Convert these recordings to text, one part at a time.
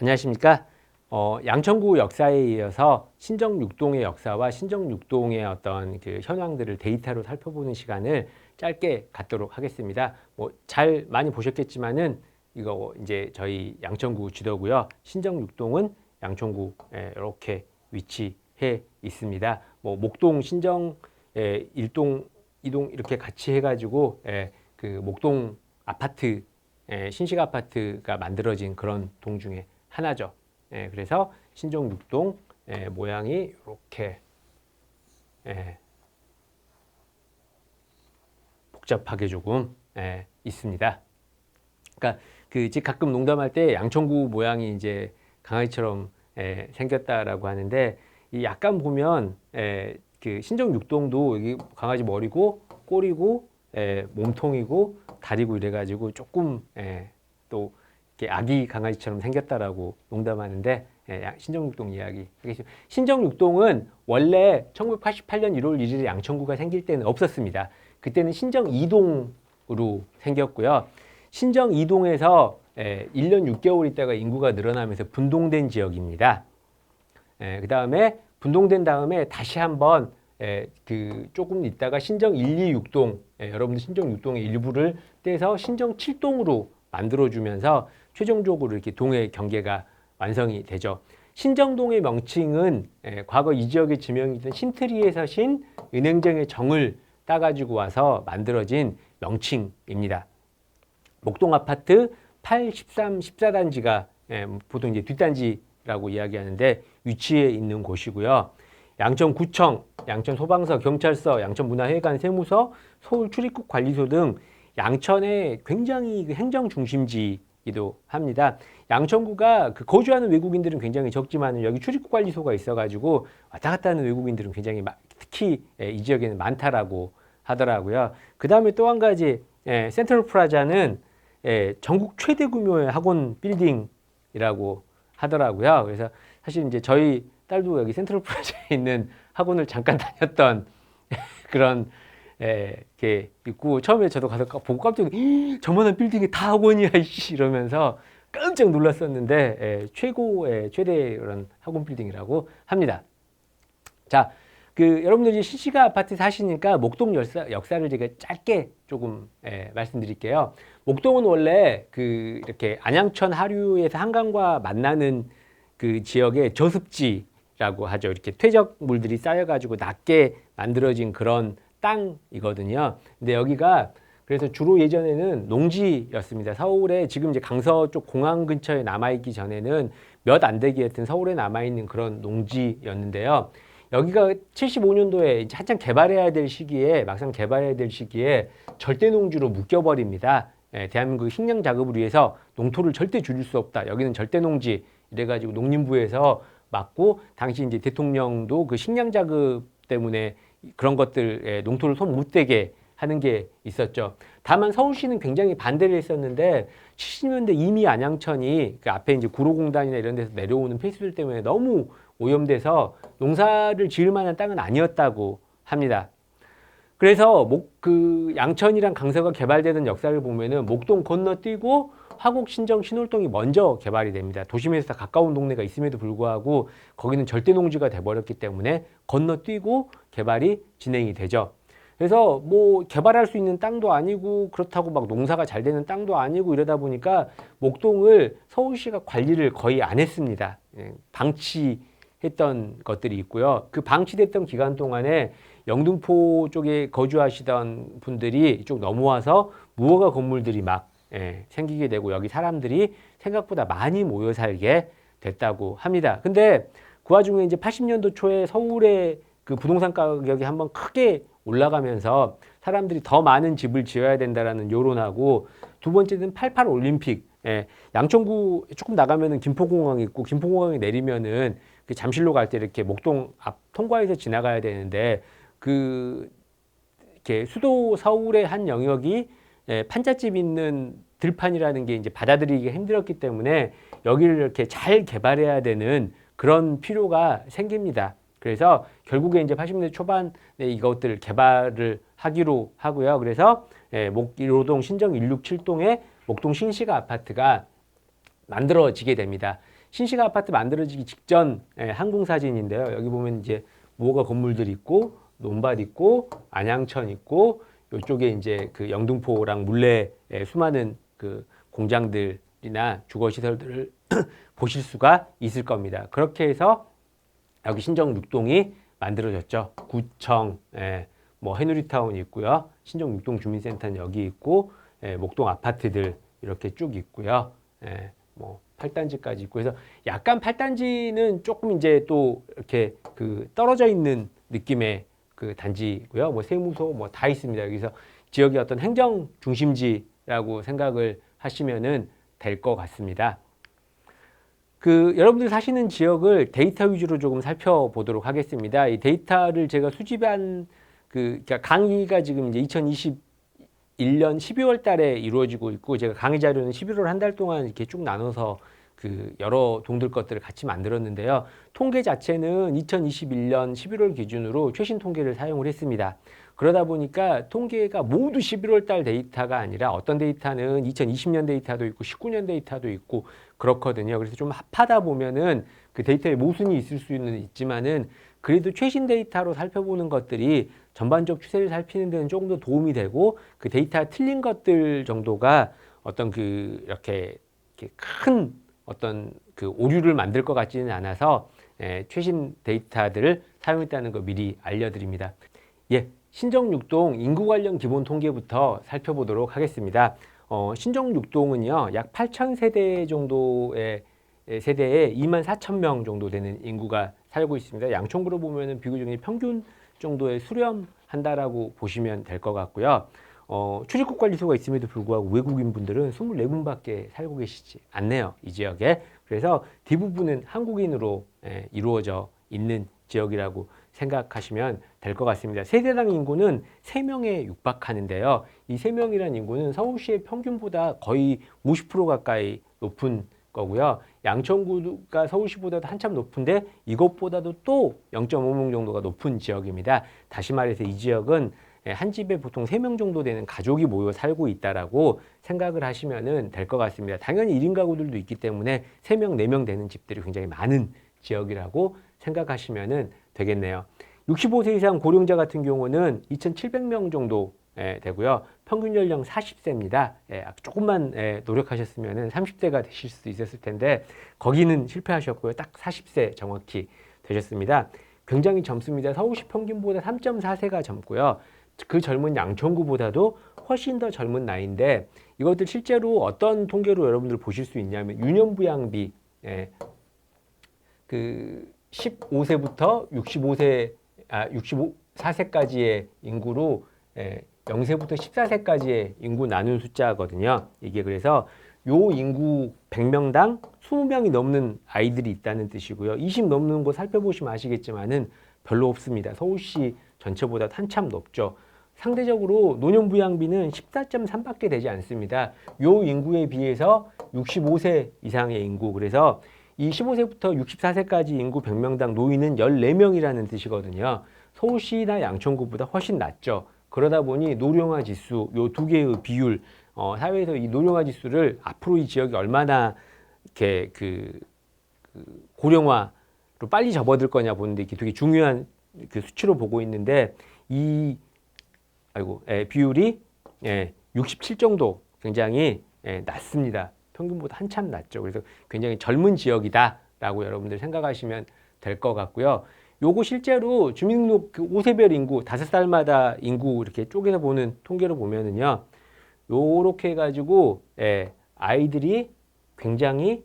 안녕하십니까. 어, 양천구 역사에 이어서 신정 육동의 역사와 신정 육동의 어떤 그 현황들을 데이터로 살펴보는 시간을 짧게 갖도록 하겠습니다. 뭐 잘 많이 보셨겠지만은 이거 이제 저희 양천구 지도고요. 신정 육동은 양천구에 이렇게 위치해 있습니다. 뭐 목동 신정 에, 일동 이동 이렇게 같이 해가지고 에, 그 목동 아파트 에, 신식 아파트가 만들어진 그런 동 중에 하나죠. 예, 그래서 신정 육동 예, 모양이 이렇게 예, 복잡하게 조금 예, 있습니다. 그러니까 그 이제 가끔 농담할 때 양천구 모양이 이제 강아지처럼 예, 생겼다라고 하는데 이 약간 보면 예, 그 신정 육동도 여기 강아지 머리고 꼬리고 예, 몸통이고 다리고 이래가지고 조금 예, 또 이렇게 아기 강아지처럼 생겼다라고 농담하는데 예, 양- 신정육동 이야기. 신정육동은 원래 1988년 1월 1일에 양천구가 생길 때는 없었습니다. 그때는 신정 2동으로 생겼고요. 신정 2동에서 예, 1년 6개월 있다가 인구가 늘어나면서 분동된 지역입니다. 예, 그 다음에 분동된 다음에 다시 한번 예, 그 조금 있다가 신정 126동 예, 여러분들 신정 6동의 일부를 떼서 신정 7동으로 만들어주면서 최종적으로 이렇게 동의 경계가 완성이 되죠. 신정동의 명칭은 예, 과거 이 지역의 지명이던 신트리에서 신 은행정의 정을 따가지고 와서 만들어진 명칭입니다. 목동 아파트 8, 13, 14단지가 예, 보통 이제 뒷단지 라고 이야기하는데 위치해 있는 곳이고요. 양천구청, 양천소방서, 경찰서, 양천문화회관, 세무서, 서울 출입국 관리소 등 양천의 굉장히 그 행정 중심지이기도 합니다. 양천구가 그 거주하는 외국인들은 굉장히 적지만 여기 출입국 관리소가 있어가지고 왔다 갔다 하는 외국인들은 굉장히 마- 특히 예, 이 지역에는 많다라고 하더라고요. 그 다음에 또 한 가지 예, 센트럴 프라자는 예, 전국 최대 규모의 학원 빌딩이라고 하더라고요. 그래서 사실 이제 저희 딸도 여기 센트럴 프라자에 있는 학원을 잠깐 다녔던 그런 예, 게 있고 처음에 저도 가서 까- 보고 깜짝 놀- 저만한 빌딩이 다 학원이야 이씨 이러면서 깜짝 놀랐었는데 예, 최고의 최대 그런 학원 빌딩이라고 합니다. 자, 그 여러분들이 신시가 아파트 사시니까 목동 역사, 역사를 제가 짧게 조금 예, 말씀드릴게요. 목동은 원래 그 이렇게 안양천 하류에서 한강과 만나는 그 지역의 저습지라고 하죠. 이렇게 퇴적물들이 쌓여가지고 낮게 만들어진 그런 땅이거든요. 근데 여기가 그래서 주로 예전에는 농지였습니다. 서울에 지금 이제 강서 쪽 공항 근처에 남아있기 전에는 몇 안 되게 했던 서울에 남아있는 그런 농지였는데요. 여기가 75년도에 이제 한참 개발해야 될 시기에 막상 개발해야 될 시기에 절대 농지로 묶여버립니다. 예, 대한민국 식량 작업을 위해서 농토를 절대 줄일 수 없다. 여기는 절대 농지 이래가지고 농림부에서 막고 당시 이제 대통령도 그 식량 작업 때문에 그런 것들 농토를 손 못 대게 하는 게 있었죠. 다만 서울시는 굉장히 반대를 했었는데 70년대 이미 안양천이 그 앞에 이제 구로공단이나 이런 데서 내려오는 폐수들 때문에 너무 오염돼서 농사를 지을 만한 땅은 아니었다고 합니다. 그래서 목 그 양천이랑 강서가 개발되는 역사를 보면은 목동 건너뛰고 화곡 신정 신월동이 먼저 개발이 됩니다. 도심에서 다 가까운 동네가 있음에도 불구하고 거기는 절대 농지가 돼 버렸기 때문에 건너뛰고 개발이 진행이 되죠. 그래서 뭐 개발할 수 있는 땅도 아니고 그렇다고 막 농사가 잘 되는 땅도 아니고 이러다 보니까 목동을 서울시가 관리를 거의 안 했습니다. 예, 방치 했던 것들이 있고요. 그 방치됐던 기간 동안에 영등포 쪽에 거주하시던 분들이 이쪽 넘어와서 무허가 건물들이 막 예, 생기게 되고 여기 사람들이 생각보다 많이 모여 살게 됐다고 합니다. 근데 그 와중에 이제 80년도 초에 서울의 그 부동산 가격이 한번 크게 올라가면서 사람들이 더 많은 집을 지어야 된다라는 여론하고 두 번째는 88 올림픽 예, 양천구 조금 나가면은 김포공항이 있고 김포공항에 내리면은 그 잠실로 갈 때 이렇게 목동 앞 통과해서 지나가야 되는데 그 이렇게 수도 서울의 한 영역이 예, 판잣집 있는 들판이라는 게 이제 받아들이기가 힘들었기 때문에 여기를 이렇게 잘 개발해야 되는 그런 필요가 생깁니다. 그래서 결국에 이제 80년대 초반에 이것들을 개발을 하기로 하고요. 그래서 예, 목 1호동 신정 167동에 목동 신시가 아파트가 만들어지게 됩니다. 신시가 아파트 만들어지기 직전 예, 항공 사진인데요. 여기 보면 이제 모가 건물들 있고 논밭 있고 안양천 있고 이쪽에 이제 그 영등포랑 물레 에 수많은 그 공장들이나 주거 시설들을 보실 수가 있을 겁니다. 그렇게 해서 여기 신정 6동이 만들어졌죠. 구청, 예, 뭐 해누리타운 있고요. 신정 6동 주민센터는 여기 있고 예, 목동 아파트들 이렇게 쭉 있고요. 예, 뭐 8단지까지 있고 해서 약간 8단지는 조금 이제 또 이렇게 그 떨어져 있는 느낌의 그 단지고요. 뭐 세무소 뭐 다 있습니다. 여기서 지역의 어떤 행정 중심지라고 생각을 하시면은 될 것 같습니다. 그 여러분들 사시는 지역을 데이터 위주로 조금 살펴보도록 하겠습니다. 이 데이터를 제가 수집한 그 그러니까 강의가 지금 이제 2021년 12월 달에 이루어지고 있고 제가 강의 자료는 11월 한 달 동안 이렇게 쭉 나눠서 그 여러 동들 것들을 같이 만들었는데요. 통계 자체는 2021년 11월 기준으로 최신 통계를 사용을 했습니다. 그러다 보니까 통계가 모두 11월 달 데이터가 아니라 어떤 데이터는 2020년 데이터도 있고 19년 데이터도 있고 그렇거든요. 그래서 좀 합하다 보면은 그 데이터에 모순이 있을 수는 있지만은 그래도 최신 데이터로 살펴보는 것들이 전반적 추세를 살피는 데는 조금 더 도움이 되고 그 데이터 틀린 것들 정도가 어떤 그 이렇게, 큰 어떤 그 오류를 만들 것 같지는 않아서 예, 최신 데이터들을 사용했다는 거 미리 알려드립니다. 예, 신정 6동 인구 관련 기본 통계부터 살펴보도록 하겠습니다. 어, 신정 6동은요, 약 8천 세대 정도의 예, 세대에 2만 4천 명 정도 되는 인구가 살고 있습니다. 양총구로 보면은 비교적 평균 정도의 수렴한다라고 보시면 될 것 같고요. 어, 출입국 관리소가 있음에도 불구하고 외국인 분들은 24분밖에 살고 계시지 않네요. 이 지역에. 그래서 대부분은 한국인으로 예, 이루어져 있는 지역이라고 생각하시면 될 것 같습니다. 세대당 인구는 3명에 육박하는데요. 이 3명이라는 인구는 서울시의 평균보다 거의 50% 가까이 높은 거고요. 양천구가 서울시보다도 한참 높은데 이것보다도 또 0.5명 정도가 높은 지역입니다. 다시 말해서 이 지역은 예, 한 집에 보통 세 명 정도 되는 가족이 모여 살고 있다라고 생각을 하시면 될 것 같습니다. 당연히 1인 가구들도 있기 때문에 세 명 네 명 되는 집들이 굉장히 많은 지역이라고 생각하시면 되겠네요. 65세 이상 고령자 같은 경우는 2,700명 정도 예, 되고요. 평균 연령 40세입니다. 예, 조금만 예, 노력하셨으면 30대가 되실 수 있었을 텐데 거기는 실패하셨고요. 딱 40세 정확히 되셨습니다. 굉장히 젊습니다. 서울시 평균보다 3.4세가 젊고요. 그 젊은 양천구보다도 훨씬 더 젊은 나이인데 이것들 실제로 어떤 통계로 여러분들 보실 수 있냐면 유년부양비 예, 그 15세부터 65세 아 64세까지의 인구로 예, 0세부터 14세까지의 인구 나눈 숫자거든요. 이게 그래서 요 인구 100명당 20명이 넘는 아이들이 있다는 뜻이고요. 20 넘는 거 살펴보시면 아시겠지만은 별로 없습니다. 서울시 전체보다 한참 높죠. 상대적으로 노년부양비는 14.3밖에 되지 않습니다. 요 인구에 비해서 65세 이상의 인구 그래서 이 15세부터 64세까지 인구 100명당 노인은 14명이라는 뜻이거든요. 서울시나 양천구보다 훨씬 낮죠. 그러다 보니 노령화 지수 요 두 개의 비율 어, 사회에서 이 노령화 지수를 앞으로 이 지역이 얼마나 이렇게 그, 그 고령화로 빨리 접어들 거냐 보는데 이게 되게 중요한 그 수치로 보고 있는데 이 아이고 예, 비율이 예, 67 정도 굉장히 예, 낮습니다. 평균보다 한참 낮죠. 그래서 굉장히 젊은 지역이다라고 여러분들 생각하시면 될 것 같고요. 요거 실제로 주민등록 그 5세별 인구 다섯 살마다 인구 이렇게 쪼개서 보는 통계로 보면은요. 요렇게 해가지고 예, 아이들이 굉장히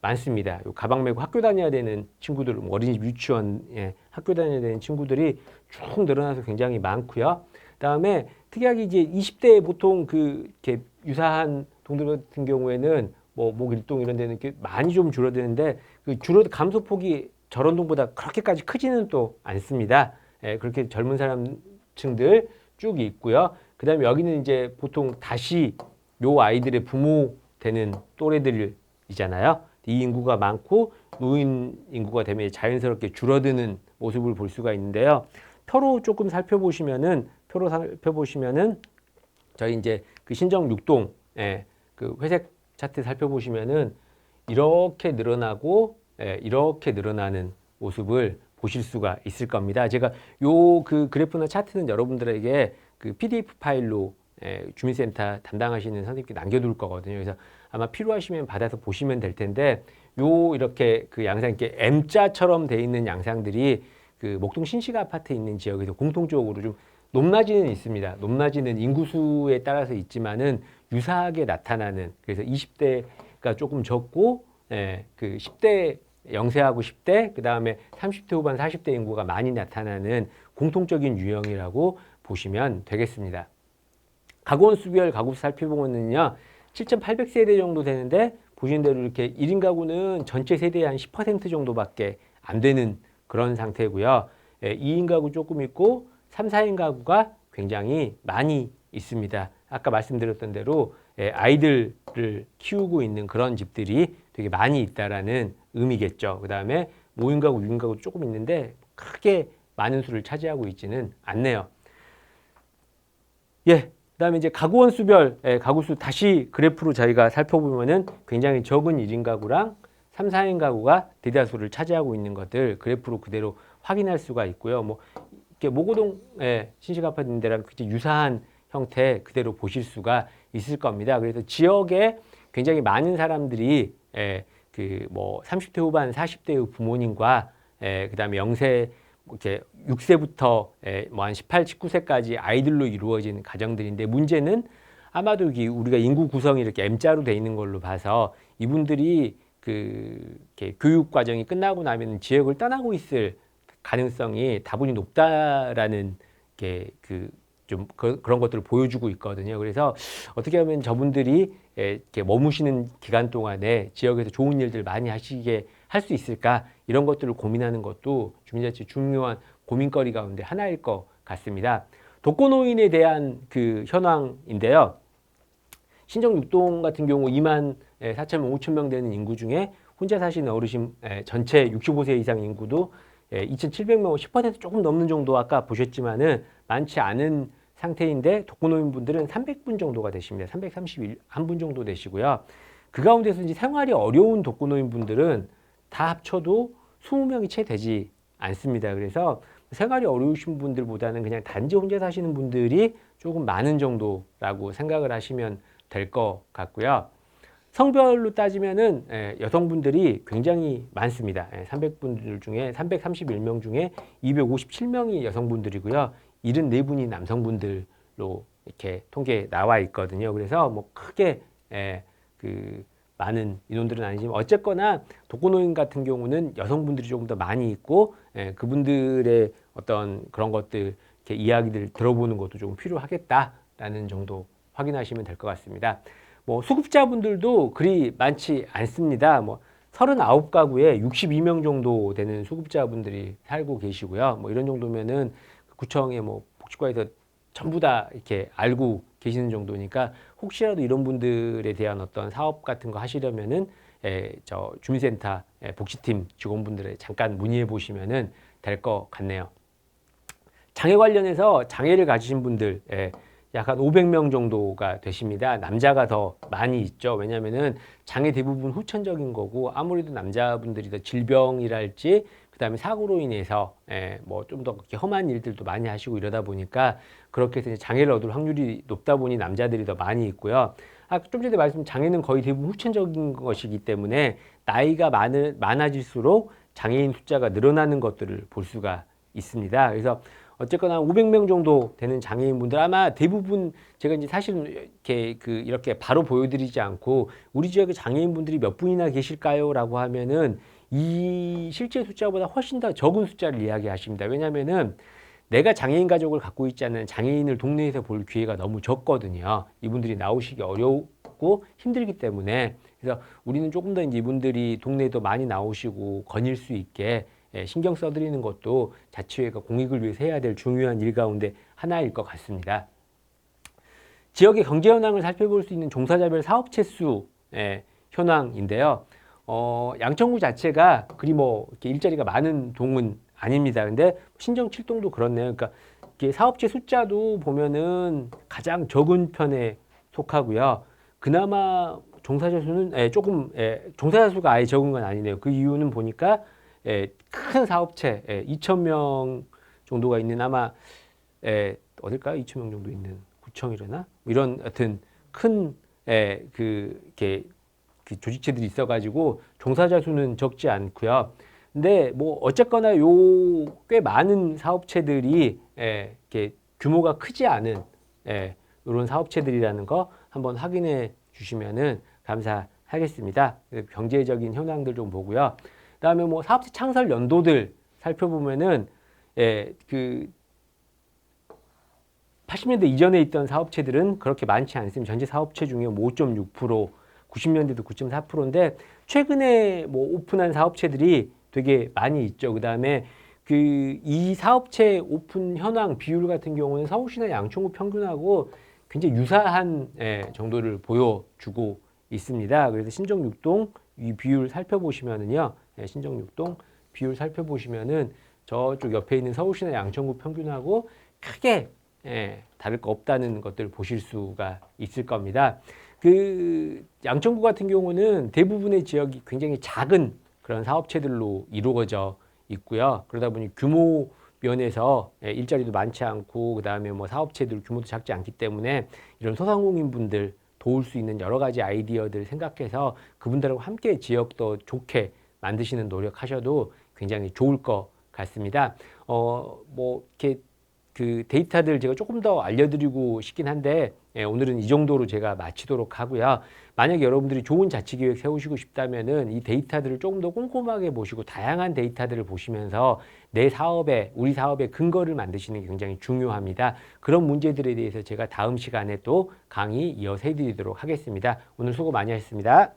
많습니다. 요 가방 메고 학교 다녀야 되는 친구들, 뭐 어린이집, 유치원, 예, 학교 다녀야 되는 친구들이 쭉 늘어나서 굉장히 많고요. 그다음에 특이하게 이제 20대 보통 그 이렇게 유사한 동들 같은 경우에는 뭐 목일동 이런 데는 이렇게 많이 좀 줄어드는데 그 줄어 감소폭이 저런 동보다 그렇게까지 크지는 또 않습니다. 예, 그렇게 젊은 사람층들 쭉 있고요. 그 다음에 여기는 이제 보통 다시 요 아이들의 부모 되는 또래들이잖아요. 이 인구가 많고 노인 인구가 되면 자연스럽게 줄어드는 모습을 볼 수가 있는데요. 표로 조금 살펴보시면은 표로 살펴보시면은 저희 이제 그 신정 6동 예, 그 회색 차트 살펴보시면은 이렇게 늘어나고 예, 이렇게 늘어나는 모습을 보실 수가 있을 겁니다. 제가 요 그 그래프나 차트는 여러분들에게 그 PDF 파일로 예, 주민센터 담당하시는 선생님께 남겨둘 거거든요. 그래서 아마 필요하시면 받아서 보시면 될 텐데 요 이렇게 그 양상 이렇게 M자처럼 돼 있는 양상들이 그 목동 신식 아파트 있는 지역에서 공통적으로 좀 높낮이는 있습니다. 높낮이는 인구수에 따라서 있지만은 유사하게 나타나는 그래서 20대가 조금 적고 예, 그 10대 영세하고 10대 그 다음에 30대 후반 40대 인구가 많이 나타나는 공통적인 유형이라고 보시면 되겠습니다. 가구원 수별 가구 수 살펴보면요. 7,800세대 정도 되는데 보시는 대로 이렇게 1인 가구는 전체 세대의 한 10% 정도밖에 안 되는 그런 상태고요. 예, 2인 가구 조금 있고 3, 4인 가구가 굉장히 많이 있습니다. 아까 말씀드렸던 대로 예, 아이들을 키우고 있는 그런 집들이 되게 많이 있다라는 의미겠죠. 그 다음에 모인 가구, 유인 가구 조금 있는데 크게 많은 수를 차지하고 있지는 않네요. 예, 그 다음에 이제 가구원 수별 예, 가구 수 다시 그래프로 저희가 살펴보면은 굉장히 적은 1인 가구랑 3, 4인 가구가 대다수를 차지하고 있는 것들 그래프로 그대로 확인할 수가 있고요. 뭐 이렇게 모고동 예, 신식 아파트인데랑 굉장히 유사한 형태 그대로 보실 수가 있을 겁니다. 그래서 지역에 굉장히 많은 사람들이 예, 그뭐 30대 후반 40대의 부모님과 예, 그다음에 영세 이렇게 6세부터 뭐한 18, 19세까지 아이들로 이루어진 가정들인데 문제는 아마도 이게 우리가 인구 구성이 이렇게 M자로 돼 있는 걸로 봐서 이분들이 그 이렇게 교육 과정이 끝나고 나면 지역을 떠나고 있을 가능성이 다분히 높다라는 게그 좀 그 런 것들을 보여주고 있거든요. 그래서 어떻게 하면 저분들이 이렇게 머무시는 기간 동안에 지역에서 좋은 일들 많이 하시게 할 수 있을까 이런 것들을 고민하는 것도 주민자치 중요한 고민거리 가운데 하나일 것 같습니다. 독거노인에 대한 그 현황인데요. 신정 6동 같은 경우 2만 4천 5천 명 되는 인구 중에 혼자 사시는 어르신 전체 65세 이상 인구도 2,700명 10% 조금 넘는 정도 아까 보셨지만은 많지 않은 상태인데 독거노인 분들은 300분 정도가 되십니다. 331분 정도 되시고요. 그 가운데서 이제 생활이 어려운 독거노인 분들은 다 합쳐도 20명이 채 되지 않습니다. 그래서 생활이 어려우신 분들보다는 그냥 단지 혼자 사시는 분들이 조금 많은 정도라고 생각을 하시면 될 것 같고요. 성별로 따지면은 예, 여성분들이 굉장히 많습니다. 300분들 중에 331명 중에 257명이 여성분들이고요. 74분이 남성분들로 이렇게 통계 나와 있거든요. 그래서 뭐 크게 예, 그 많은 인원들은 아니지만 어쨌거나 독거노인 같은 경우는 여성분들이 조금 더 많이 있고 예, 그분들의 어떤 그런 것들 이렇게 이야기들 들어보는 것도 조금 필요하겠다라는 정도 확인하시면 될 것 같습니다. 뭐 수급자분들도 그리 많지 않습니다. 뭐 39가구에 62명 정도 되는 수급자분들이 살고 계시고요. 뭐 이런 정도면은 구청의 뭐 복지과에서 전부 다 이렇게 알고 계시는 정도니까 혹시라도 이런 분들에 대한 어떤 사업 같은 거 하시려면은 에, 저 주민센터 에, 복지팀 직원분들에 잠깐 문의해 보시면은 될 것 같네요. 장애 관련해서 장애를 가지신 분들 에, 약한 500명 정도가 되십니다. 남자가 더 많이 있죠. 왜냐하면은 장애 대부분 후천적인 거고 아무래도 남자분들이 더 질병이랄지 그 다음에 사고로 인해서 예, 뭐좀 더 험한 일들도 많이 하시고 이러다 보니까 그렇게 해서 장애를 얻을 확률이 높다 보니 남자들이 더 많이 있고요. 아, 좀 전에 말씀 장애는 거의 대부분 후천적인 것이기 때문에 나이가 많을, 많아질수록 장애인 숫자가 늘어나는 것들을 볼 수가 있습니다. 그래서 어쨌거나 500명 정도 되는 장애인분들 아마 대부분 제가 이제 사실 이렇게 그 이렇게 바로 보여드리지 않고 우리 지역에 장애인분들이 몇 분이나 계실까요?라고 하면은 이 실제 숫자보다 훨씬 더 적은 숫자를 이야기하십니다. 왜냐하면은 내가 장애인 가족을 갖고 있지 않은 장애인을 동네에서 볼 기회가 너무 적거든요. 이분들이 나오시기 어렵고 힘들기 때문에 그래서 우리는 조금 더 이분들이 동네에도 많이 나오시고 거닐 수 있게 예, 신경 써드리는 것도 자치회가 공익을 위해서 해야 될 중요한 일 가운데 하나일 것 같습니다. 지역의 경제 현황을 살펴볼 수 있는 종사자별 사업체 수 예, 현황인데요. 어, 양천구 자체가 그리 뭐 이렇게 일자리가 많은 동은 아닙니다. 근데 신정 7동도 그렇네요. 그러니까 이게 사업체 숫자도 보면은 가장 적은 편에 속하고요. 그나마 종사자 수는 예, 조금 예, 종사자 수가 아예 적은 건 아니네요. 그 이유는 보니까 예, 큰 사업체 예, 2천 명 정도가 있는 아마 예, 어딜까 2천 명 정도 있는 구청이려나 뭐 이런 하여튼 큰 예, 그 이렇게 그 조직체들이 있어가지고 종사자 수는 적지 않고요. 근데 뭐 어쨌거나 요 꽤 많은 사업체들이 예, 이렇게 규모가 크지 않은 예, 이런 사업체들이라는 거 한번 확인해 주시면은 감사하겠습니다. 그 경제적인 현황들 좀 보고요. 그다음에 뭐 사업체 창설 연도들 살펴보면은 예, 그 80년대 이전에 있던 사업체들은 그렇게 많지 않습니다. 전체 사업체 중에 뭐 5.6%, 90년대도 9.4%인데 최근에 뭐 오픈한 사업체들이 되게 많이 있죠. 그다음에 그 이 사업체 오픈 현황 비율 같은 경우는 서울시나 양천구 평균하고 굉장히 유사한 예, 정도를 보여주고 있습니다. 그래서 신정 6동 이 비율 살펴보시면은요, 예, 신정 6동 비율 살펴보시면은 저쪽 옆에 있는 서울시나 양천구 평균하고 크게 예, 다를 거 없다는 것들 보실 수가 있을 겁니다. 그 양천구 같은 경우는 대부분의 지역이 굉장히 작은 그런 사업체들로 이루어져 있고요. 그러다 보니 규모 면에서 예, 일자리도 많지 않고 그다음에 뭐 사업체들 규모도 작지 않기 때문에 이런 소상공인분들 도울 수 있는 여러 가지 아이디어들 생각해서 그분들하고 함께 지역도 좋게 만드시는 노력하셔도 굉장히 좋을 것 같습니다. 어, 뭐 이렇게 그 데이터들 제가 조금 더 알려드리고 싶긴 한데 예, 오늘은 이 정도로 제가 마치도록 하고요. 만약에 여러분들이 좋은 자치 계획 세우시고 싶다면은 이 데이터들을 조금 더 꼼꼼하게 보시고 다양한 데이터들을 보시면서 내 사업에 우리 사업의 근거를 만드시는 게 굉장히 중요합니다. 그런 문제들에 대해서 제가 다음 시간에 또 강의 이어서 해드리도록 하겠습니다. 오늘 수고 많이 하셨습니다.